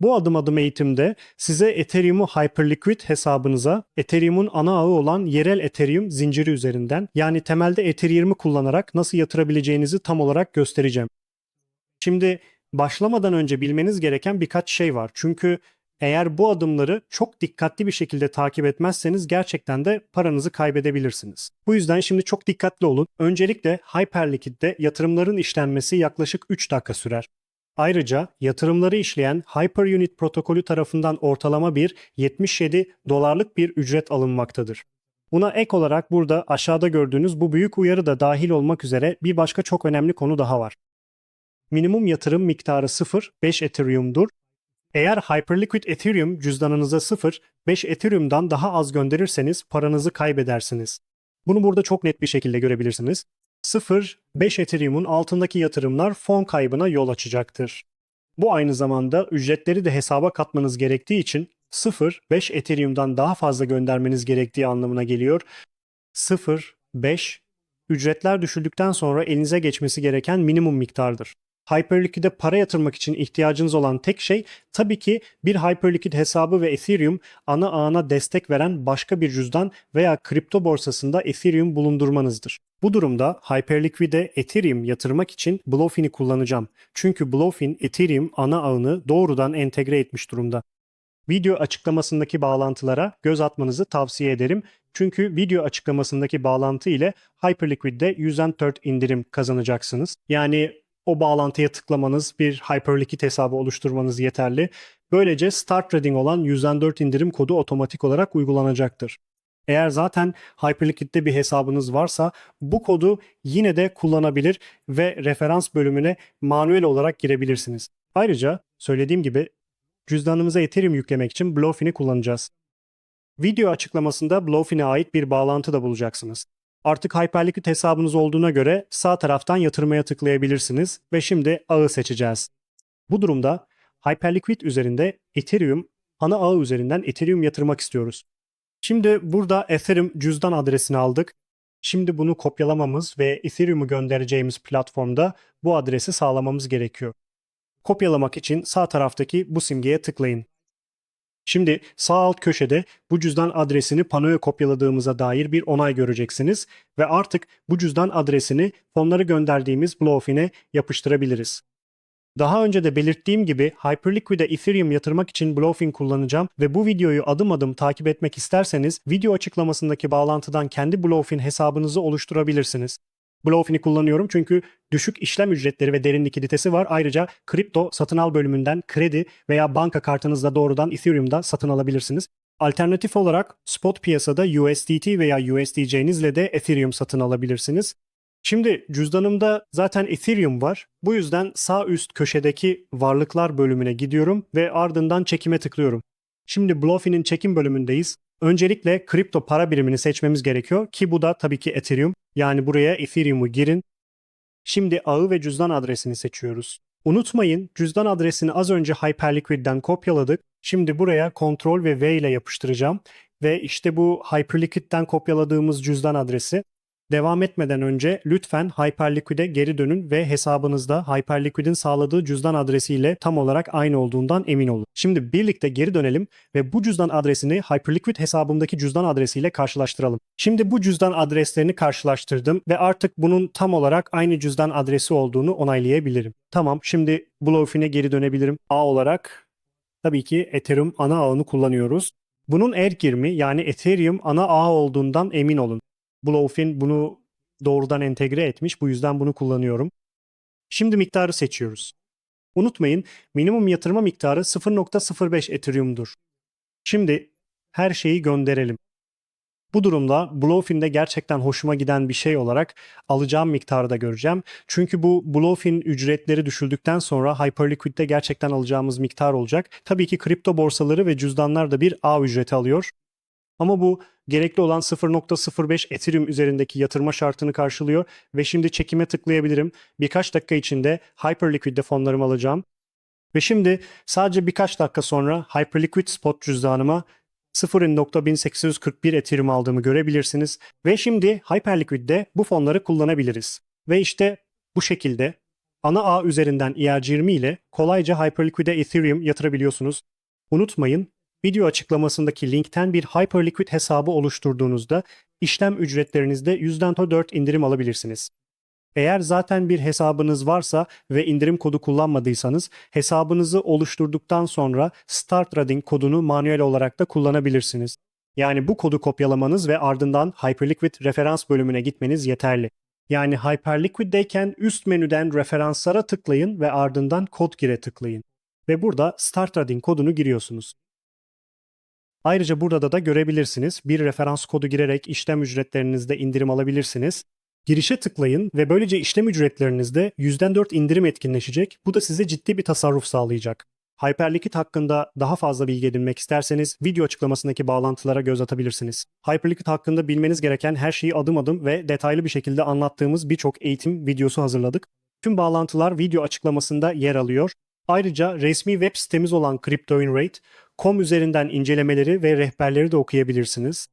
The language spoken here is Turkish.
Bu adım adım eğitimde size Ethereum'u Hyperliquid hesabınıza Ethereum'un ana ağı olan yerel Ethereum zinciri üzerinden yani temelde Ethereum'u kullanarak nasıl yatırabileceğinizi tam olarak göstereceğim. Şimdi başlamadan önce bilmeniz gereken birkaç şey var. Çünkü eğer bu adımları çok dikkatli bir şekilde takip etmezseniz gerçekten de paranızı kaybedebilirsiniz. Bu yüzden şimdi çok dikkatli olun. Öncelikle Hyperliquid'de yatırımların işlenmesi yaklaşık 3 dakika sürer. Ayrıca yatırımları işleyen Hyperunit protokolü tarafından ortalama bir 77 dolarlık bir ücret alınmaktadır. Buna ek olarak burada aşağıda gördüğünüz bu büyük uyarı da dahil olmak üzere bir başka çok önemli konu daha var. Minimum yatırım miktarı 0, 5 Ethereum'dur. Eğer Hyperliquid Ethereum cüzdanınıza 0, 5 Ethereum'dan daha az gönderirseniz paranızı kaybedersiniz. Bunu burada çok net bir şekilde görebilirsiniz. 0, 5 Ethereum'un altındaki yatırımlar fon kaybına yol açacaktır. Bu aynı zamanda ücretleri de hesaba katmanız gerektiği için 0, 5 Ethereum'dan daha fazla göndermeniz gerektiği anlamına geliyor. 0, 5 ücretler düşüldükten sonra elinize geçmesi gereken minimum miktardır. Hyperliquid'e para yatırmak için ihtiyacınız olan tek şey tabii ki bir Hyperliquid hesabı ve Ethereum ana ağına destek veren başka bir cüzdan veya kripto borsasında Ethereum bulundurmanızdır. Bu durumda Hyperliquid'e Ethereum yatırmak için Bluefin'i kullanacağım. Çünkü Bluefin Ethereum ana ağını doğrudan entegre etmiş durumda. Video açıklamasındaki bağlantılara göz atmanızı tavsiye ederim. Çünkü video açıklamasındaki bağlantı ile Hyperliquid'de %4 indirim kazanacaksınız. Yani o bağlantıya tıklamanız, bir Hyperliquid hesabı oluşturmanız yeterli. Böylece Start Trading olan %4 indirim kodu otomatik olarak uygulanacaktır. Eğer zaten Hyperliquid'de bir hesabınız varsa bu kodu yine de kullanabilir ve referans bölümüne manuel olarak girebilirsiniz. Ayrıca söylediğim gibi cüzdanımıza Ethereum yüklemek için Bluefin'i kullanacağız. Video açıklamasında Bluefin'e ait bir bağlantı da bulacaksınız. Artık Hyperliquid hesabınız olduğuna göre sağ taraftan yatırmaya tıklayabilirsiniz ve şimdi ağı seçeceğiz. Bu durumda Hyperliquid üzerinde Ethereum ana ağı üzerinden Ethereum yatırmak istiyoruz. Şimdi burada Ethereum cüzdan adresini aldık. Şimdi bunu kopyalamamız ve Ethereum'u göndereceğimiz platformda bu adresi sağlamamız gerekiyor. Kopyalamak için sağ taraftaki bu simgeye tıklayın. Şimdi sağ alt köşede bu cüzdan adresini panoya kopyaladığımıza dair bir onay göreceksiniz ve artık bu cüzdan adresini fonları gönderdiğimiz Bluefin'e yapıştırabiliriz. Daha önce de belirttiğim gibi Hyperliquid'e Ethereum yatırmak için Bluefin kullanacağım ve bu videoyu adım adım takip etmek isterseniz video açıklamasındaki bağlantıdan kendi Bluefin hesabınızı oluşturabilirsiniz. Bluefin'i kullanıyorum çünkü düşük işlem ücretleri ve derin likiditesi var. Ayrıca kripto satın al bölümünden kredi veya banka kartınızla doğrudan Ethereum'da satın alabilirsiniz. Alternatif olarak spot piyasada USDT veya USDC'nizle de Ethereum satın alabilirsiniz. Şimdi cüzdanımda zaten Ethereum var. Bu yüzden sağ üst köşedeki varlıklar bölümüne gidiyorum ve ardından çekime tıklıyorum. Şimdi Bluefin'in çekim bölümündeyiz. Öncelikle kripto para birimini seçmemiz gerekiyor ki bu da tabii ki Ethereum. Yani buraya Ethereum'u girin. Şimdi ağı ve cüzdan adresini seçiyoruz. Unutmayın cüzdan adresini az önce Hyperliquid'den kopyaladık. Şimdi buraya Ctrl ve V ile yapıştıracağım. Ve işte bu Hyperliquid'den kopyaladığımız cüzdan adresi. Devam etmeden önce lütfen Hyperliquid'e geri dönün ve hesabınızda Hyperliquid'in sağladığı cüzdan adresiyle tam olarak aynı olduğundan emin olun. Şimdi birlikte geri dönelim ve bu cüzdan adresini Hyperliquid hesabımdaki cüzdan adresiyle karşılaştıralım. Şimdi bu cüzdan adreslerini karşılaştırdım ve artık bunun tam olarak aynı cüzdan adresi olduğunu onaylayabilirim. Tamam şimdi Bluefin'e geri dönebilirim. A olarak tabii ki Ethereum ana ağını kullanıyoruz. Bunun ergirmi yani Ethereum ana ağ olduğundan emin olun. Bluefin bunu doğrudan entegre etmiş. Bu yüzden bunu kullanıyorum. Şimdi miktarı seçiyoruz. Unutmayın minimum yatırma miktarı 0.05 Ethereum'dur. Şimdi her şeyi gönderelim. Bu durumda Bluefin'de gerçekten hoşuma giden bir şey olarak alacağım miktarı da göreceğim. Çünkü bu Bluefin ücretleri düşüldükten sonra Hyperliquid'de gerçekten alacağımız miktar olacak. Tabii ki kripto borsaları ve cüzdanlar da bir ağ ücreti alıyor. Ama bu gerekli olan 0.05 Ethereum üzerindeki yatırma şartını karşılıyor ve şimdi çekime tıklayabilirim. Birkaç dakika içinde Hyperliquid'de fonlarımı alacağım. Ve şimdi sadece birkaç dakika sonra Hyperliquid spot cüzdanıma 0.1841 Ethereum aldığımı görebilirsiniz. Ve şimdi Hyperliquid'de bu fonları kullanabiliriz. Ve işte bu şekilde ana ağ üzerinden ERC20 ile kolayca Hyperliquid'e Ethereum yatırabiliyorsunuz. Unutmayın, video açıklamasındaki linkten bir Hyperliquid hesabı oluşturduğunuzda işlem ücretlerinizde %4 indirim alabilirsiniz. Eğer zaten bir hesabınız varsa ve indirim kodu kullanmadıysanız hesabınızı oluşturduktan sonra Start Trading kodunu manuel olarak da kullanabilirsiniz. Yani bu kodu kopyalamanız ve ardından Hyperliquid referans bölümüne gitmeniz yeterli. Yani Hyperliquid'deyken üst menüden referanslara tıklayın ve ardından kod gire tıklayın. Ve burada Start Trading kodunu giriyorsunuz. Ayrıca burada da görebilirsiniz. Bir referans kodu girerek işlem ücretlerinizde indirim alabilirsiniz. Girişe tıklayın ve böylece işlem ücretlerinizde %4 indirim etkinleşecek. Bu da size ciddi bir tasarruf sağlayacak. Hyperliquid hakkında daha fazla bilgi edinmek isterseniz video açıklamasındaki bağlantılara göz atabilirsiniz. Hyperliquid hakkında bilmeniz gereken her şeyi adım adım ve detaylı bir şekilde anlattığımız birçok eğitim videosu hazırladık. Tüm bağlantılar video açıklamasında yer alıyor. Ayrıca resmi web sitemiz olan CryptoInRate.com üzerinden incelemeleri ve rehberleri de okuyabilirsiniz.